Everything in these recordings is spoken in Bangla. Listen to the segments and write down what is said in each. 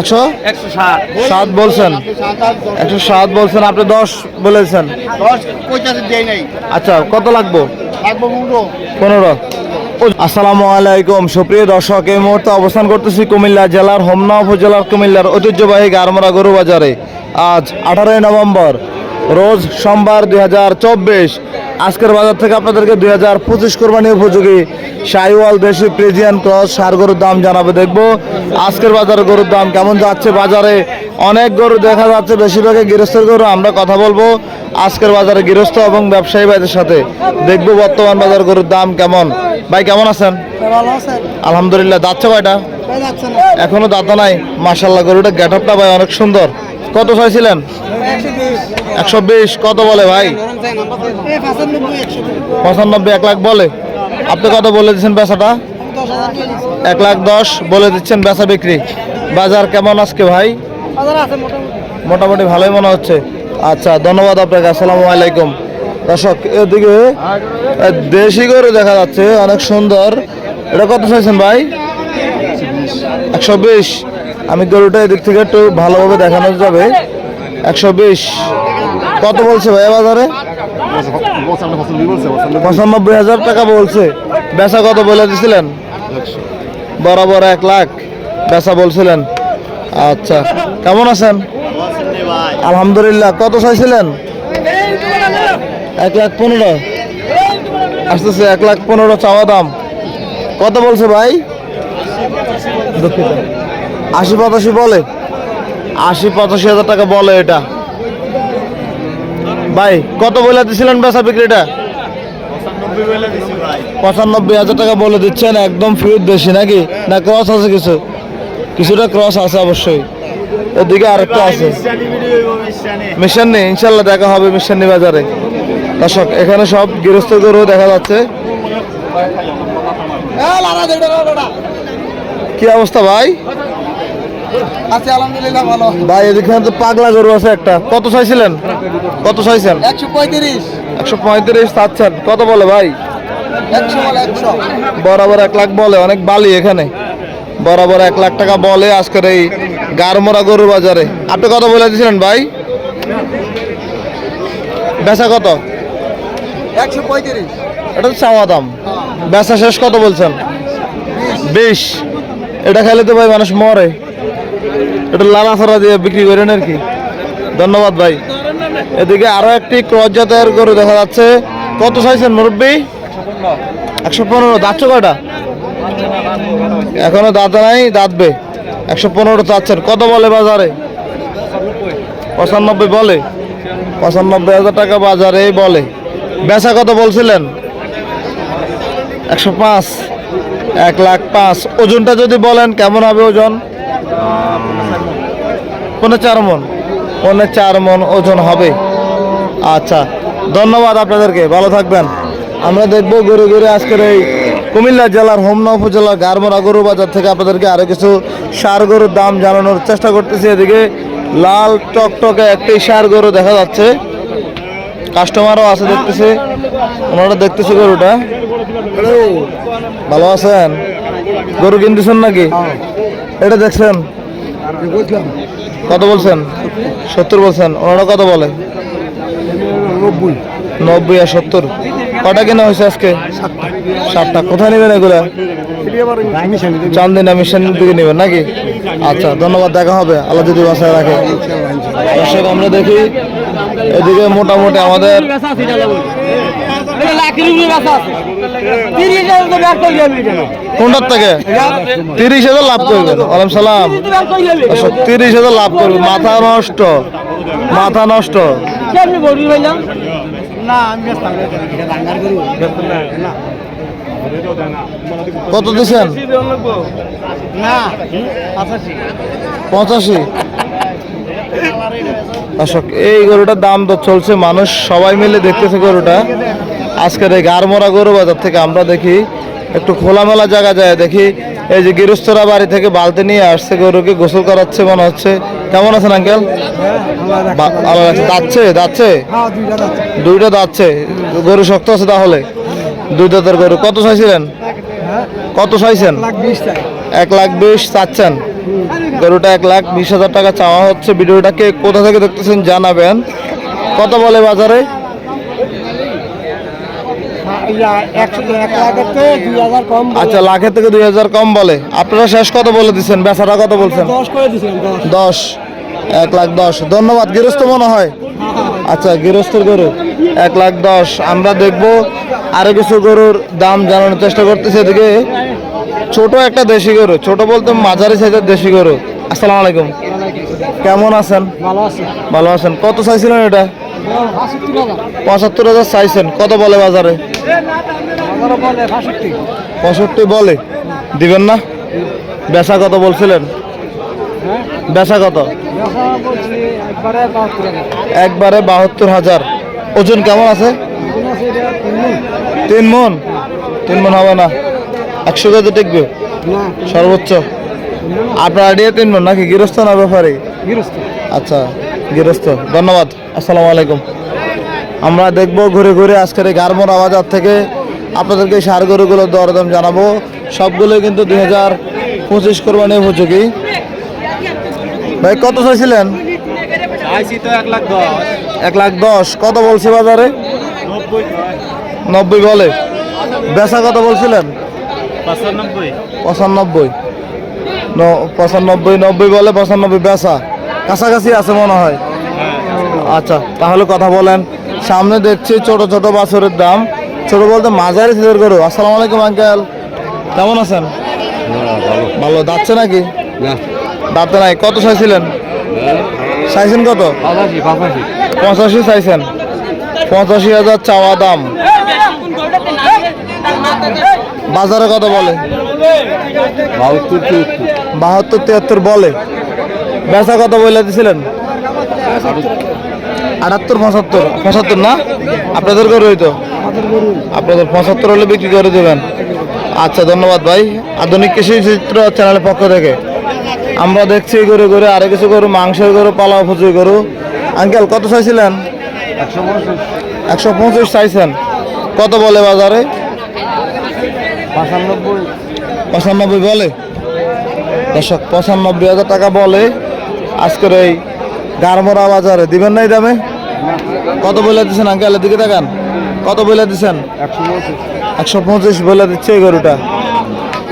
একশো? সাত বলছেন। একশো সাত বলছেন আপনি দশ বলেছেন। আচ্ছা কত লাগবো? পনেরো। আসসালামু আলাইকুম। সুপ্রিয় দর্শক এই মুহূর্তে অবস্থান করতেছি কুমিল্লা জেলার হোমনা উপজেলার কুমিল্লার ঐতিহ্যবাহী গারমরা গরু বাজারে আজ আঠারোই নভেম্বর রোজ সোমবার দুই হাজার চব্বিশ। আজকের বাজার থেকে আপনাদেরকে দুই হাজার পঁচিশ কোরবানি উপযোগী সাইওয়াল দেশি প্রেজিয়ান ক্রস সার গরুর দাম জানাবে। দেখব আজকের বাজারে গরুর দাম কেমন যাচ্ছে বাজারে। অনেক গরু দেখা যাচ্ছে বেশিরভাগই গৃহস্থের গরু আমরা কথা বলব আজকের বাজারে গৃহস্থ এবং ব্যবসায়ী ভাইদের সাথে। দেখব বর্তমান বাজার গরুর দাম কেমন। ভাই কেমন আছেন? আলহামদুলিল্লাহ যাচ্ছে কয়টা? এখনও দাঁতা নাই। মাসাল্লাহ গরুটা গেট আপটা ভাই অনেক সুন্দর। কত চাইছিলেন? একশো বিশ। কত বলে ভাই? পঁচানব্বই, এক লাখ বলে। আপনি কত বলে দিচ্ছেন বেচাটা? এক লাখ দশ বলে দিচ্ছেন বেচা বিক্রি। বাজার কেমন আজকে ভাই? মোটামুটি ভালোই মনে হচ্ছে। আচ্ছা ধন্যবাদ আপনাকে। আসসালামু আলাইকুম। দর্শক, এদিকে দেশি গরু দেখা যাচ্ছে, অনেক সুন্দর। এটা কত চাইছেন ভাই? একশো বিশ। আমি গরুটা এদিক থেকে একটু ভালোভাবে দেখানো যাবে। একশো বিশ। কত বলছে ভাই বাজারে? পঁচানব্বই হাজার টাকা বলছে। বেচা কত বলে দিছিলেন? বরাবর এক লাখ। বেচা বলছিলেন। আচ্ছা। কেমন আছেন? আলহামদুলিল্লাহ। কত চাইছিলেন? এক লাখ পনেরো। আসতেছে এক লাখ পনেরো চাওয়া দাম। কত বলছে ভাই? দুঃখিত। আশি পঁচাশি বলে। আশি পঁচাশি হাজার টাকা বলে এটা। ভাই কত বলে দিছিলেন বেচা বিক্রিটা? পঁচানব্বই হাজার টাকা বলে দিচ্ছেন একদম ফিউর দেশি নাকি? না ক্রস আছে কিছু? কিছুটা ক্রস আছে অবশ্যই। এদিকে আরেকটা আছে। মিশন নেই ইনশাল্লাহ দেখা হবে মিশানি বাজারে। দর্শক এখানে সব গৃহস্থ গরু দেখা যাচ্ছে। কি অবস্থা ভাই? আছে আলহামদুলিল্লাহ ভালো। ভাই এদিকে তো পাগলা গরু আছে একটা। কত চাইছিলেন? কত চাইছেন? একশো পঁয়ত্রিশ। একশো পঁয়ত্রিশ চাচ্ছেন। কত বলে ভাই? একশো বলে একশো। বরাবর এক লাখ বলে অনেক বালি এখানে। বরাবর এক লাখ টাকা বলে আজকের এই গারমোরা গরু বাজারে। আপনি কত বলে দিয়েছিলেন ভাই? বেচা কত? একশো পঁয়ত্রিশ। এটা তো চাওয়া দাম। বেচা শেষ কত বলছেন? বিশ। এটা খেলে তো ভাই মানুষ মরে। এটা লালা ছাড়া দিয়ে বিক্রি করেন আর কি। ধন্যবাদ ভাই। এদিকে আরও একটি ক্রস জাতের গরু দেখা যাচ্ছে। কত চাইছেন মুরব্বী? একশো পনেরো। দাঁতছো কয়টা? এখনও দাঁত নাই দাঁতবে একশো পনেরো চাচ্ছেন। কত বলে বাজারে? পঁচানব্বই বলে। পঁচানব্বই হাজার টাকা বাজারে বলে। বেচা কত বলছিলেন? একশো পাঁচ। এক লাখ পাঁচ। ওজনটা যদি বলেন, কেমন হবে ওজন? পনেরো চার মন। পনেরো চার মন ওজন হবে। আচ্ছা ধন্যবাদ আপনাদেরকে। ভালো থাকবেন। আমরা দেখব ঘুরে ঘুরে আজকের এই কুমিল্লা জেলার হোমনা উপজেলার গারমরা গরু বাজার থেকে আপনাদেরকে আরও কিছু সার গরুর দাম জানানোর চেষ্টা করতেছি। এদিকে লাল টকটকে একটি সার গরু দেখা যাচ্ছে। কাস্টমারও আছে দেখতেছি। ওনারা দেখতেছে গরুটা। ভালো আছেন? গরু কিনতেছেন নাকি? এটা দেখছেন? কত বলছেন? সত্তর বলছেন। ওনারা কত বলে? নব্বই। নব্বই আর সত্তর। কটা কেনা হয়েছে আজকে? সাতটা। কোথায় নেবেন এগুলা? চান্দিনা মিশন দিকে নেবেন নাকি? আচ্ছা ধন্যবাদ দেখা হবে। আল্লাহ যদি বাসায় রাখে। দর্শক আমরা দেখি এদিকে মোটামুটি আমাদের কোনটার থেকে? তিরিশ হাজার লাভ করবেন। আলাম সালাম। তিরিশ হাজার লাভ করবেন। মাথা নষ্ট। মাথা নষ্ট। না আমি রাঙ্গার গরু। না। কত দিচ্ছেন? পঁচাশি। পঁচাশি? দর্শক এই গরুটার দাম তো চলছে। মানুষ সবাই মিলে দেখতেছে গরুটা। আজকের এই গারমরা গরু বাজার থেকে আমরা দেখি একটু খোলামেলা জায়গা যায় দেখি এই যে গৃহস্থরা বাড়ি থেকে বালতি নিয়ে আসছে গরুকে গোসল করাচ্ছে মনে হচ্ছে। কেমন আছেন আঙ্কেল? ভালো লাগছে দাচ্ছে দাচ্ছে হ্যাঁ দুইটা দাচ্ছে গরু শক্ত আছে তাহলে? দুই দাঁতের গরু। কত চাইছিলেন? কত চাইছেন? এক লাখ বিশ চাচ্ছেন। গরুটা এক লাখ বিশ হাজার টাকা চাওয়া হচ্ছে। ভিডিওটাকে কোথা থেকে দেখতেছেন জানাবেন। কত বলে বাজারে ইয়া, একশো এক লাখের থেকে দুই হাজার কম বলে। আচ্ছা লাখের থেকে দুই হাজার কম বলে। আপনারা শেষ কত বলে দিচ্ছেন বেচাটা কত বলছেন? দশ এক লাখ দশ। ধন্যবাদ গৃহস্থ মনে হয়? আচ্ছা গৃহস্থর গরু। এক লাখ দশ। আমরা দেখব আরও কিছু গরুর দাম জানানোর চেষ্টা করতেছি এদিকে। ছোট একটা দেশি গরু ছোট বলতে মাঝারি সাইজের দেশি গরু। আসসালামু আলাইকুম। কেমন আছেন? ভালো আছেন। কত চাইছিলেন এটা? পঁচাত্তর হাজার চাইছেন। কত বলে বাজারে? পঁয়ষট্টি বলে। দিবেন না? বেচা কত বলছিলেন? বেচা কত? একবারে বাহাত্তর হাজার। ওজন কেমন আছে? তিন মন। তিন মন হবে না। একশো কেজি টিকবে? সর্বোচ্চ। আপনার আইডিয়া তিন মন নাকি গৃহস্থ না ব্যাপারে? আচ্ছা গৃহস্থ। ধন্যবাদ। আসসালামু আলাইকুম। আমরা দেখব ঘুরে ঘুরে আজকের এই গারমোরা বাজার থেকে আপনাদেরকে এই সার গরুগুলোর দরদাম জানাব। সবগুলোই কিন্তু দুই হাজার পঁচিশ কোরবানি উপযোগী। ভাই কত চাইছিলেন? এক লাখ দশ। কত বলছে বাজারে? নব্বই বলে। বেচা কত বলছিলেন? পঁচানব্বই। পঁচানব্বই। নব্বই বলে পঁচানব্বই বেচা। কাছাকাছি আছে মনে হয়। আচ্ছা তাহলে কথা বলেন। সামনে দেখছি ছোট ছোট বাছরের দাম। ছোট বলতে মাঝারি সিজের গরু। আসসালামু আলাইকুম আঙ্কেল। কেমন আছেন? ভালো। দাচ্ছে নাকি? দাঁতে নাই। কত চাইছিলেন? চাইছেন কত? পঁচাশি চাইছেন। পঁচাশি হাজার চাওয়া দাম। বাজারে কত বলে? বাহাত্তর বাহাত্তর তিয়াত্তর বলে। বেচা কত বলে দিছিলেন? আটাত্তর, পঁচাত্তর। পঁচাত্তর না? আপনাদের করে হইতো? আপনাদের পঁচাত্তর হলে বিক্রি করে দেবেন। আচ্ছা ধন্যবাদ ভাই। আধুনিক কৃষি চিত্র চ্যানেলের পক্ষ থেকে। আমরা দেখছি গরু গরু, আরও কিছু গরু, মাংসের গরু, পালা ফুচি গরু। আঙ্কেল, কত চাইছিলেন? একশো পঁচিশ চাইছেন। কত বলে বাজারে? পঁচানব্বই পঁচানব্বই বলে? দর্শক, পঁচানব্বই হাজার টাকা বলে আজকের এই গারমোরা বাজারে। দিবেন না এই দামে? কত বলে দিচ্ছেন আঙ্কেল? দিকে দেখান কত বলে দিচ্ছেন একশো পঁচিশ বলে দিচ্ছে এই গরুটা।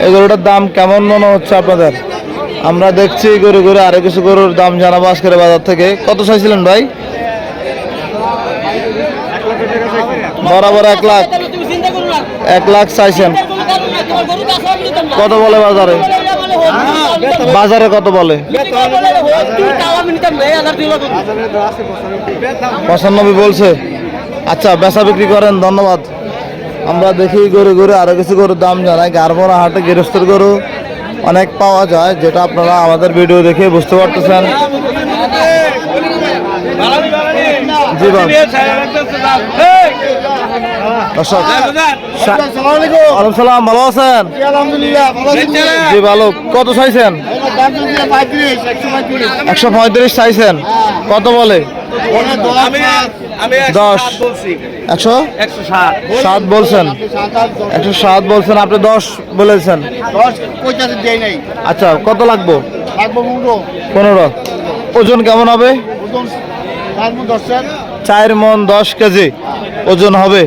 এই গরুটার দাম কেমন মনে হচ্ছে আপনাদের? আমরা দেখছি গরু গরু আরও কিছু গরুর দাম জানাব আজকের বাজার থেকে। কত চাইছিলেন ভাই? বরাবর এক লাখ। এক লাখ চাইছেন। কত বলে বাজারে? বাজারে কত বলে? পঁচানব্বই বলছে। আচ্ছা বেচা বিক্রি করেন ধন্যবাদ। আমরা দেখি গরু গরু আরও কিছু গরুর দাম জানাই। গারমোড়া হাটে গৃহস্থের গরু অনেক পাওয়া যায় যেটা আপনারা আমাদের ভিডিও দেখে বুঝতে পারতেছেন। ভালো আছেন? জি ভালো। কত চাইছেন? একশো পঁয়ত্রিশ চাইছেন। কত বলে? দশ। একশো? সাত। বলছেন। একশো সাত বলছেন আপনি দশ বলেছেন। আচ্ছা কত লাগবো? পনেরো। ওজন কেমন হবে? চার মন দশ কেজি। ওজন হবে।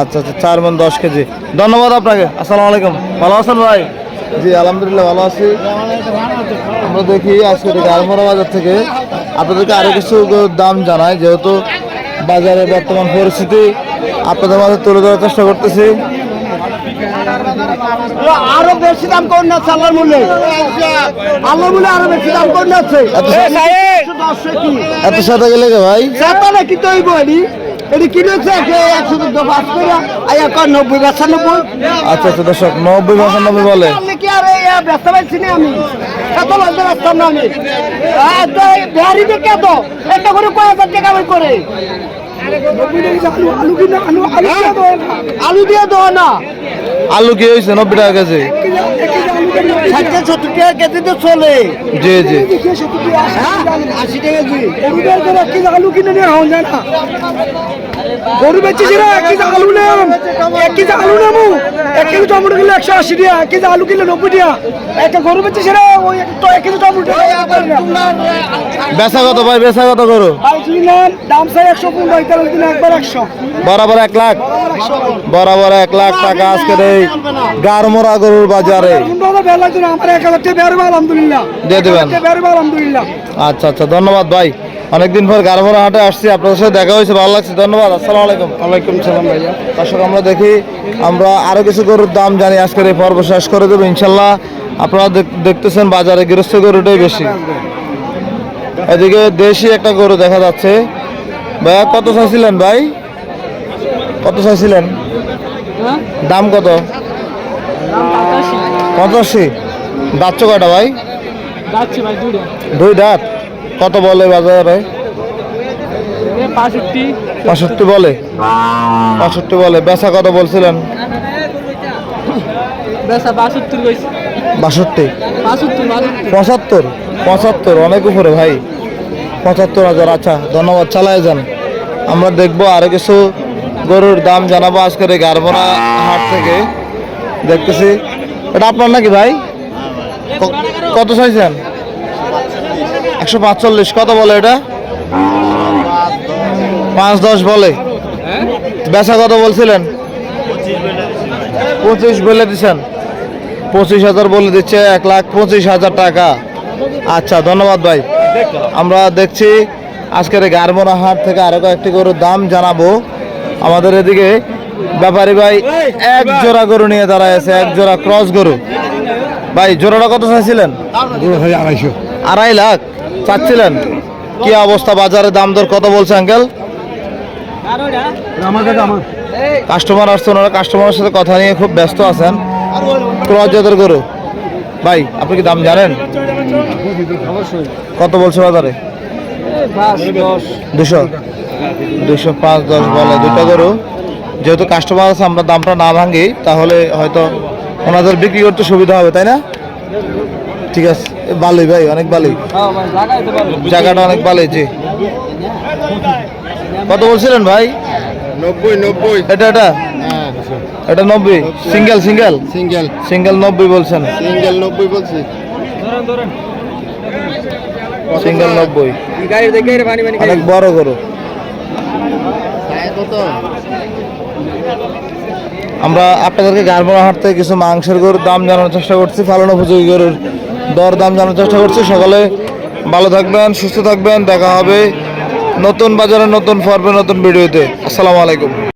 আচ্ছা আচ্ছা চার মন দশ কেজি। ধন্যবাদ আপনাকে। আসসালামু আলাইকুম। ভালো আছেন ভাই? জি আলহামদুলিল্লাহ ভালো আছি। আমরা দেখি আজকে থেকে আলমোড়া বাজার থেকে। আপনাদেরকে আরও কিছু দাম জানাই যেহেতু বাজারে বর্তমান পরিস্থিতি আপনাদের মাঝে তুলে ধরার চেষ্টা করতেছি। আরও বেশি দাম কোন না চালার মূল্যে। আলো মূল্যে আরও বেশি দাম কোন না আছে এত সাথে গেলে ভাই? সাতালে কি তো বলি? এটি কিনেছে একশো পাঁচ করে। আর এখন নব্বই পঁচানব্বই আচ্ছা আচ্ছা দর্শক নব্বই পঁচানব্বই বলে। আর ব্যস্ত পাইছি না আমি এত লজ্জা ব্যস্তাম না আমি বিহারিদের কে তো একটা করে কয় হাজার টাকা করে আলু দিয়ে দেওয়া না আলু কি হয়েছে নব্বই টাকা কেজি ষাট টাকা সত্তর টাকা কেজি তো চলে। জি জি। আশি টাকা কেজি গরুদের করে এক আলু কিনে নিয়ে হওয়া যায় না গরু বেচেছি এক কেজি আলু নেম এক কেজি আলু নেব এক কেজি টমেটো কিনলে একশো আশি টাকা এক কেজি আলু কিনলে নব্বই টাকা। একটা গরু বেচেছি রে ওই এক- এক কেজি টমেটো বেচা কত ভাই বেচা কত করো দাম চাই একশো দিন একবার একশো। বরাবর এক লাখ। বরাবর এক লাখ টাকা আজকের এই গারমোরা গরুর বাজারে। পনেরো বের লাগছে না আমার এক হাজার টাকা বেরবে আলহামদুলিল্লাহ। দিয়ে দেবেন। এক হাজার টাকা বেরবে আলহামদুলিল্লাহ। আচ্ছা আচ্ছা ধন্যবাদ ভাই। অনেকদিন পর গারমোরা হাটে আসছি আপনাদের সাথে দেখা হয়েছে ভালো লাগছে ধন্যবাদ আসসালামু আলাইকুম। ওয়ালাইকুম সালাম ভাইয়া। দর্শক আমরা দেখি আমরা আরও কিছু গরুর দাম জানি আজকের এই পর্ব শেষ করে দেবো ইনশাল্লাহ। আপনারা দেখ- দেখতেছেন বাজারে গৃহস্থ গরুটাই বেশি। এদিকে দেশি একটা গরু দেখা যাচ্ছে। ভাইয়া কত চাইছিলেন ভাই? কত চাইছিলেন? দাম কত? পঁচাশি দাঁতছ কয়টা ভাই? দুই দাঁত। কত বলে বাজারে পঁয়ষট্টি বলে। পঁয়ষট্টি বলে। বেচা কত বলছিলেন? বাষট্টি পঁচাত্তর। পঁচাত্তর অনেক উপরে ভাই। পঁচাত্তর হাজার আচ্ছা ধন্যবাদ চালায় যান। আমরা দেখব আরও কিছু গরুর দাম জানাব আজকের এই গারমোনা হাট থেকে। দেখতেছি। এটা আপনার নাকি ভাই? কত চাইছেন? একশো পাঁচচল্লিশ। কত বলে এটা? পাঁচ দশ বলে। বেচা কত বলছিলেন? পঁচিশ বলে দিচ্ছেন। পঁচিশ হাজার বলে দিচ্ছে, এক লাখ পঁচিশ হাজার টাকা। আচ্ছা ধন্যবাদ ভাই। আমরা দেখছি আজকের গারমোনা হাট থেকে আরও কয়েকটি গরুর দাম জানাব। আমাদের এদিকে ব্যাপারী ভাই এক জোড়া গরু নিয়ে দাঁড়ায় আছে এক জোড়া ক্রস গরু। ভাই জোড়াটা কত চাইছিলেন? আড়াইশো। আড়াই লাখ? চাচ্ছিলেন? কি অবস্থা? বাজারে দাম দর কত বলছে আঙ্কেল? কাস্টমার আসছে ওনারা কাস্টমারের সাথে কথা নিয়ে খুব ব্যস্ত আছেন। ক্রস জাতের গরু। ভাই আপনি কি দাম জানেন? কত বলছে বাজারে? দুশো। দুশো পাঁচ দশ বলে দুটো গরু। যেহেতু কাস্টমার আছে আমরা দামটা না ভাঙি তাহলে হয়তো ওনাদের বিক্রি করতে সুবিধা হবে তাই না? ঠিক আছে ভালোই ভাই অনেক ভালোই হ্যাঁ জায়গাটা অনেক ভালোই জি। কত বলছিলেন ভাই? নব্বই নব্বই। এটা এটা? হ্যাঁ এটা নব্বই। Single single? সিঙ্গেল। সিঙ্গেল নব্বই বলছেন। সিঙ্গেল নব্বই বলছি। সিঙ্গেল নব্বই। অনেক বড় গরু। কত? আমরা আপনাদেরকে গারমোড়া হাট থেকে কিছু মাংসের গরুর দাম জানানোর চেষ্টা করছি, ফালন উপযোগী গরুর দর দাম জানানোর চেষ্টা করছি। সকালে ভালো থাকবেন, সুস্থ থাকবেন, দেখা হবে নতুন বাজারে, নতুন ফর্মে নতুন ভিডিওতে। আসসালামু আলাইকুম।